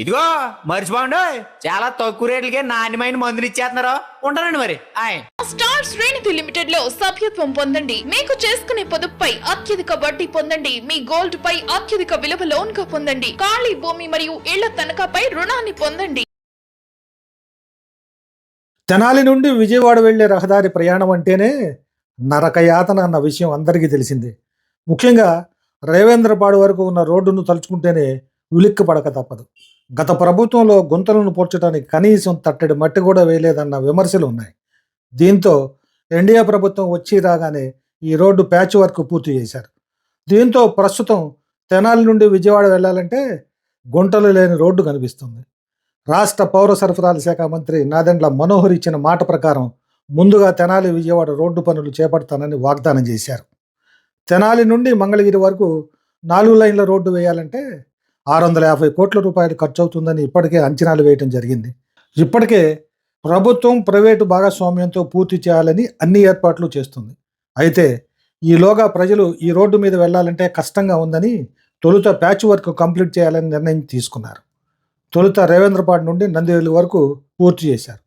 ఇదిగో మర్చిపోండి. చాలా తక్కువ రేట్లకే నాణ్యమైన మందులు ఇచ్చేస్తున్నారు? ఉంటానండి మరి. ఆయ్. స్టార్ శ్రేణిధి లిమిటెడ్లో సభ్యత్వం పొందండి. మీకు చేసుకునే పొదుపుపై అత్యధిక వడ్డీ పొందండి. మీ గోల్డ్ పై అత్యధిక విలువ లోన్గా పొందండి. ఖాళీ భూమి మరియు ఇళ్ళ తనఖాపై రుణాన్ని పొందండి. తెనాలి నుండి విజయవాడ వెళ్ళే రహదారి ప్రయాణం అంటేనే నరకయాతన అన్న విషయం అందరికీ తెలిసిందే. ముఖ్యంగా రేవేంద్రపాడు వరకు ఉన్న రోడ్డును తలుచుకుంటేనే ఉలిక్కి పడక తప్పదు. గత ప్రభుత్వంలో గుంతలను పోడ్చడానికి కనీసం తట్టడి మట్టి కూడా వేయలేదన్న విమర్శలు ఉన్నాయి. దీంతో ఎన్డీఏ ప్రభుత్వం వచ్చి రాగానే ఈ రోడ్డు ప్యాచ్ వర్క్ పూర్తి చేశారు. దీంతో ప్రస్తుతం తెనాలి నుండి విజయవాడ వెళ్ళాలంటే గుంటలు లేని రోడ్డు కనిపిస్తుంది. రాష్ట్ర పౌర సరఫరాల శాఖ మంత్రి నాదెండ్ల మనోహర్ ఇచ్చిన మాట ప్రకారం ముందుగా తెనాలి విజయవాడ రోడ్డు పనులు చేపడతానని వాగ్దానం చేశారు. తెనాలి నుండి మంగళగిరి వరకు నాలుగు లైన్ల రోడ్డు వేయాలంటే ఆరు వందల యాభై కోట్ల రూపాయలు ఖర్చు అవుతుందని ఇప్పటికే అంచనాలు వేయటం జరిగింది. ఇప్పటికే ప్రభుత్వం ప్రైవేటు భాగస్వామ్యంతో పూర్తి చేయాలని అన్ని ఏర్పాట్లు చేస్తుంది. అయితే ఈలోగా ప్రజలు ఈ రోడ్డు మీద వెళ్ళాలంటే కష్టంగా ఉందని తొలుత ప్యాచ్ వర్క్ కంప్లీట్ చేయాలని నిర్ణయం తీసుకున్నారు. తొలుత రేవేంద్రపాడు నుండి నందివెలుగు వరకు పూర్తి చేశారు.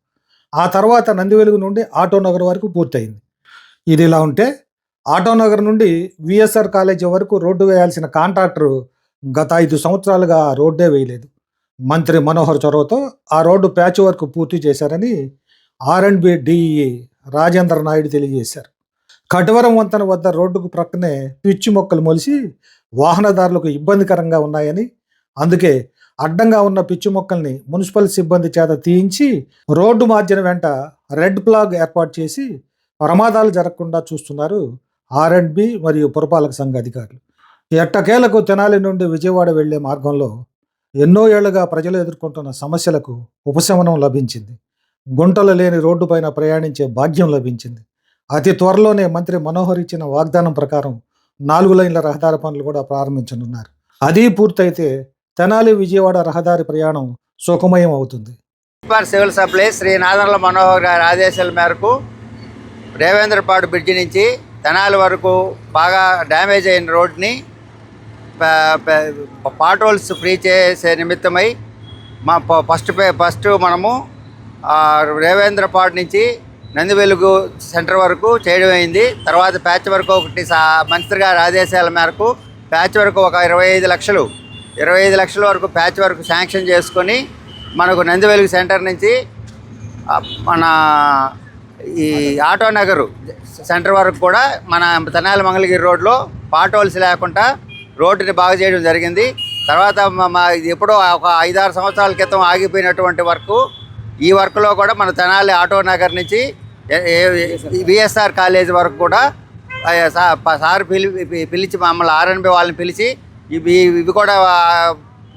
ఆ తర్వాత నందివెలుగు నుండి ఆటోనగర్ వరకు పూర్తయింది. ఇది ఇలా ఉంటే ఆటోనగర్ నుండి విఎస్ఆర్ కాలేజీ వరకు రోడ్డు వేయాల్సిన కాంట్రాక్టరు గత ఐదు సంవత్సరాలుగా ఆ రోడ్డే వేయలేదు. మంత్రి మనోహర్ చొరవతో ఆ రోడ్డు ప్యాచ్ వర్క్ పూర్తి చేశారని R and B D E Rajendra Naidu తెలియజేశారు. కటువరం వంతెన వద్ద రోడ్డుకు ప్రక్కనే పిచ్చి మొక్కలు మొలిసి వాహనదారులకు ఇబ్బందికరంగా ఉన్నాయని అందుకే అడ్డంగా ఉన్న పిచ్చి మొక్కల్ని మున్సిపల్ సిబ్బంది చేత తీయించి రోడ్డు మార్జిన వెంట రెడ్ ప్లాగ్ ఏర్పాటు చేసి ప్రమాదాలు జరగకుండా చూస్తున్నారు ఆర్ అండ్ బి మరియు పురపాలక సంఘ అధికారులు. ఎట్టకేలకు తెనాలి నుండి విజయవాడ వెళ్ళే మార్గంలో ఎన్నో ఏళ్ళుగా ప్రజలు ఎదుర్కొంటున్న సమస్యలకు ఉపశమనం లభించింది. గుంటలు లేని రోడ్డుపైన ప్రయాణించే భాగ్యం లభించింది. అతి త్వరలోనే మంత్రి మనోహర్ ఇచ్చిన వాగ్దానం ప్రకారం నాలుగు లైన్ల రహదారి పనులు కూడా ప్రారంభించనున్నారు. అది పూర్తయితే తెనాలి విజయవాడ రహదారి ప్రయాణం సుఖమయం అవుతుంది. సివిల్ సప్లై శ్రీ నాదర్ల మనోహర్ గారి ఆదేశాల మేరకు రేవేంద్రపాడు బ్రిడ్జి నుంచి తెనాలి వరకు బాగా డ్యామేజ్ అయిన రోడ్ని పాటోల్స్ ఫ్రీ చేసే నిమిత్తమై మా ప- ఫస్ట్ పే- ఫస్ట్ మనము ఆ, రేవేంద్రపాడు నుంచి నందివెలుగు సెంటర్ వరకు చేయడం అయింది. తర్వాత ప్యాచ్ వరకు ఒకటి సా మంత్రి గారి ఆదేశాల మేరకు ప్యాచ్ వరకు ఒక ఇరవై ఐదు లక్షలు ఇరవై ఐదు లక్షల వరకు ప్యాచ్ వరకు శాంక్షన్ చేసుకొని మనకు నందివెలుగు సెంటర్ నుంచి మన ఈ ఆటో నగరు సెంటర్ వరకు కూడా మన తెనాలి మంగళగిరి రోడ్లో పాటోల్స్ లేకుండా రోడ్డుని బాగు చేయడం జరిగింది. తర్వాత మా ఎప్పుడో ఒక ఐదారు సంవత్సరాల క్రితం ఆగిపోయినటువంటి వర్క్. ఈ వర్క్లో కూడా మన తెనాలి ఆటో నగర్ నుంచి విఎస్ఆర్ కాలేజ్ వరకు కూడా సార్ పిలి పిలిచి మమ్మల్ని ఆర్ఎన్బి వాళ్ళని పిలిచి ఇవి ఇవి కూడా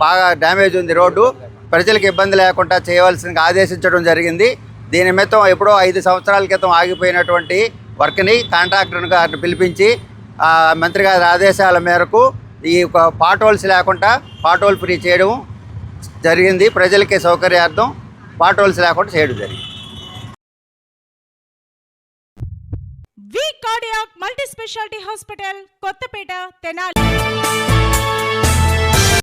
బాగా డ్యామేజ్ ఉంది రోడ్డు. ప్రజలకు ఇబ్బంది లేకుండా చేయవలసిన ఆదేశించడం జరిగింది. దీని నిమిత్తం ఎప్పుడో ఐదు సంవత్సరాల క్రితం ఆగిపోయినటువంటి వర్క్ని కాంట్రాక్టర్ గారిని పిలిపించి మంత్రి గారి ఆదేశాల మేరకు ఈ పాటోల్స్ లేకుండా పాటోల్ ఫ్రీ చేయడం జరిగింది. ప్రజలకి సౌకర్యార్థం పాటోల్స్ లేకుండా చేయడం జరిగింది. V cardiac multi speciality hospital Kothapeta Tenali.